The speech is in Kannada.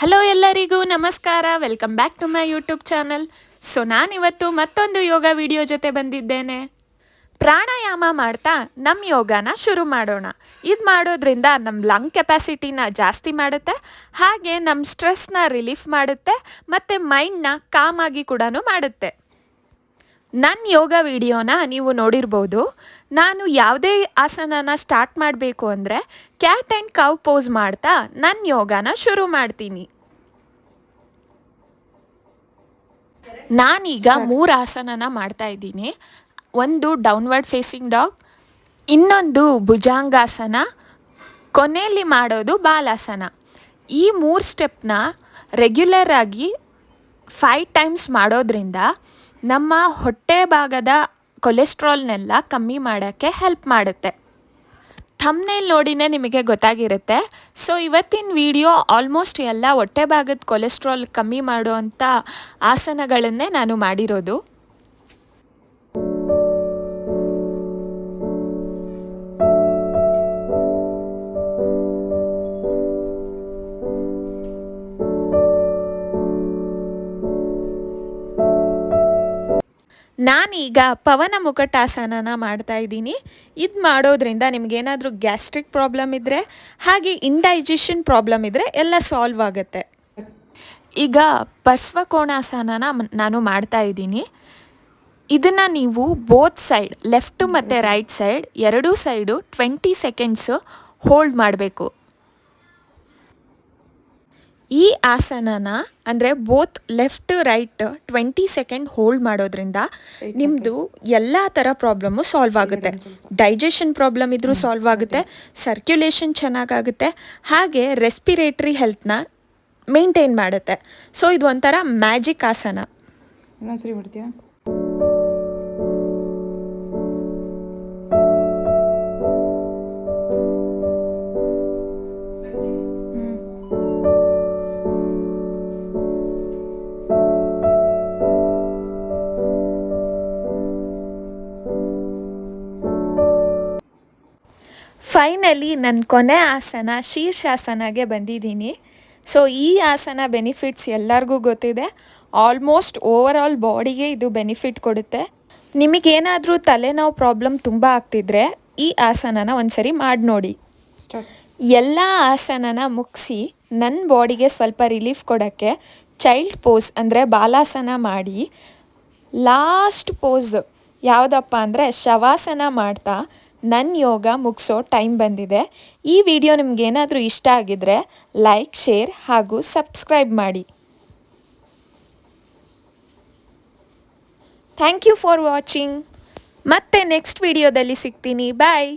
ಹಲೋ ಎಲ್ಲರಿಗೂ ನಮಸ್ಕಾರ. Welcome back to my YouTube channel so ನಾನಿವತ್ತು ಮತ್ತೊಂದು ಯೋಗ ವಿಡಿಯೋ ಜೊತೆ ಬಂದಿದ್ದೇನೆ. ಪ್ರಾಣಾಯಾಮ ಮಾಡ್ತಾ ನಮ್ಮ ಯೋಗನ ಶುರು ಮಾಡೋಣ. ಇದು ಮಾಡೋದ್ರಿಂದ ನಮ್ಮ ಲಂಗ್ ಕೆಪಾಸಿಟಿನ ಜಾಸ್ತಿ ಮಾಡುತ್ತೆ. ಹಾಗೆ ನಮ್ಮ ಸ್ಟ್ರೆಸ್ನ ರಿಲೀಫ್ ಮಾಡುತ್ತೆ. ಮತ್ತು ಮೈಂಡ್ನ ಕಾಮಾಗಿ ಕೂಡ ಮಾಡುತ್ತೆ. ನನ್ನ ಯೋಗ ವಿಡಿಯೋನ ನೀವು ನೋಡಿರ್ಬೋದು. ನಾನು ಯಾವುದೇ ಆಸನನ ಸ್ಟಾರ್ಟ್ ಮಾಡಬೇಕು ಅಂದರೆ ಕ್ಯಾಟ್ ಆ್ಯಂಡ್ ಕವ್ ಪೋಸ್ ಮಾಡ್ತಾ ನನ್ನ ಯೋಗನ ಶುರು ಮಾಡ್ತೀನಿ. ನಾನೀಗ ಮೂರು ಆಸನನ ಮಾಡ್ತಾ ಇದ್ದೀನಿ. ಒಂದು ಡೌನ್ವರ್ಡ್ ಫೇಸಿಂಗ್ ಡಾಗ್, ಇನ್ನೊಂದು ಭುಜಾಂಗಾಸನ, ಕೊನೆಯಲ್ಲಿ ಮಾಡೋದು ಬಾಲಾಸನ. ಈ ಮೂರು ಸ್ಟೆಪ್ನ ರೆಗ್ಯುಲರ್ ಆಗಿ ಫೈವ್ ಟೈಮ್ಸ್ ಮಾಡೋದ್ರಿಂದ ನಮ್ಮ ಹೊಟ್ಟೆ ಭಾಗದ ಕೊಲೆಸ್ಟ್ರಾಲ್ನೆಲ್ಲ ಕಮ್ಮಿ ಮಾಡೋಕ್ಕೆ ಹೆಲ್ಪ್ ಮಾಡುತ್ತೆ. ಥಮ್ನೇಲ್ ನೋಡಿನೇ ನಿಮಗೆ ಗೊತ್ತಾಗಿರುತ್ತೆ. ಸೊ, ಇವತ್ತಿನ ವಿಡಿಯೋ ಆಲ್ಮೋಸ್ಟ್ ಎಲ್ಲ ಹೊಟ್ಟೆ ಭಾಗದ ಕೊಲೆಸ್ಟ್ರಾಲ್ ಕಮ್ಮಿ ಮಾಡುವಂಥ ಆಸನಗಳನ್ನೇ ನಾನು ಮಾಡಿರೋದು. ನಾನೀಗ ಪವನ ಮುಕಟಾಸನನ ಮಾಡ್ತಾ ಇದ್ದೀನಿ. ಇದು ಮಾಡೋದ್ರಿಂದ ನಿಮಗೇನಾದರೂ ಗ್ಯಾಸ್ಟ್ರಿಕ್ ಪ್ರಾಬ್ಲಮ್ ಇದ್ದರೆ ಹಾಗೆ ಇಂಡೈಜೆಷನ್ ಪ್ರಾಬ್ಲಮ್ ಇದ್ದರೆ ಎಲ್ಲ ಸಾಲ್ವ್ ಆಗುತ್ತೆ. ಈಗ ಪರ್ಶ್ವಕೋಣಾಸನನ ನಾನು ಮಾಡ್ತಾ ಇದ್ದೀನಿ. ಇದನ್ನು ನೀವು ಬೋತ್ ಸೈಡ್, ಲೆಫ್ಟು ಮತ್ತು ರೈಟ್ ಸೈಡ್, ಎರಡೂ ಸೈಡು ಟ್ವೆಂಟಿ ಸೆಕೆಂಡ್ಸು ಹೋಲ್ಡ್ ಮಾಡಬೇಕು. ಈ ಆಸನನ ಅಂದರೆ both left right twenty second hold ಮಾಡೋದ್ರಿಂದ ನಿಮ್ಮದು ಎಲ್ಲ ಥರ ಪ್ರಾಬ್ಲಮ್ಮು ಸಾಲ್ವ್ ಆಗುತ್ತೆ. ಡೈಜೆಷನ್ ಪ್ರಾಬ್ಲಮ್ ಇದ್ರೂ ಸಾಲ್ವ್ ಆಗುತ್ತೆ. ಸರ್ಕ್ಯುಲೇಷನ್ ಚೆನ್ನಾಗಾಗುತ್ತೆ ಹಾಗೆ ರೆಸ್ಪಿರೇಟ್ರಿ ಹೆಲ್ತ್ನ ಮೇಂಟೈನ್ ಮಾಡುತ್ತೆ. ಸೊ ಇದು ಒಂಥರ ಮ್ಯಾಜಿಕ್ ಆಸನ. ಇನ್ನೊಂದ್ಸರಿ ಬಿಡ್ತೀಯಾ? ಫೈನಲಿ ನನ್ನ ಕೊನೆ ಆಸನ ಶೀರ್ಷಾಸನಗೆ ಬಂದಿದ್ದೀನಿ. ಸೊ ಈ ಆಸನ ಬೆನಿಫಿಟ್ಸ್ ಎಲ್ಲರಿಗೂ ಗೊತ್ತಿದೆ. ಆಲ್ಮೋಸ್ಟ್ ಓವರ್ ಆಲ್ ಬಾಡಿಗೆ ಇದು ಬೆನಿಫಿಟ್ ಕೊಡುತ್ತೆ. ನಿಮಗೇನಾದರೂ ತಲೆನೋವು ಪ್ರಾಬ್ಲಮ್ ತುಂಬ ಆಗ್ತಿದ್ರೆ ಈ ಆಸನನ ಒಂದ್ಸರಿ ಮಾಡಿ ನೋಡಿ. ಎಲ್ಲ ಆಸನನ ಮುಗಿಸಿ ನನ್ನ ಬಾಡಿಗೆ ಸ್ವಲ್ಪ ರಿಲೀಫ್ ಕೊಡೋಕ್ಕೆ ಚೈಲ್ಡ್ ಪೋಸ್ ಅಂದರೆ ಬಾಲಾಸನ ಮಾಡಿ. ಲಾಸ್ಟ್ ಪೋಸ್ ಯಾವುದಪ್ಪ ಅಂದರೆ ಶವಾಸನ ಮಾಡ್ತಾ ನನ್ನ ಯೋಗ ಮುಗಿಸೋ ಟೈಮ್ ಬಂದಿದೆ. ಈ ವಿಡಿಯೋ ನಿಮಗೇನಾದರೂ ಇಷ್ಟ ಆಗಿದ್ರೆ ಲೈಕ್, ಶೇರ್ ಹಾಗೂ ಸಬ್ಸ್ಕ್ರೈಬ್ ಮಾಡಿ. Thank you for watching. ಮತ್ತೆ ನೆಕ್ಸ್ಟ್ ವಿಡಿಯೋದಲ್ಲಿ ಸಿಗ್ತೀನಿ. ಬಾಯ್.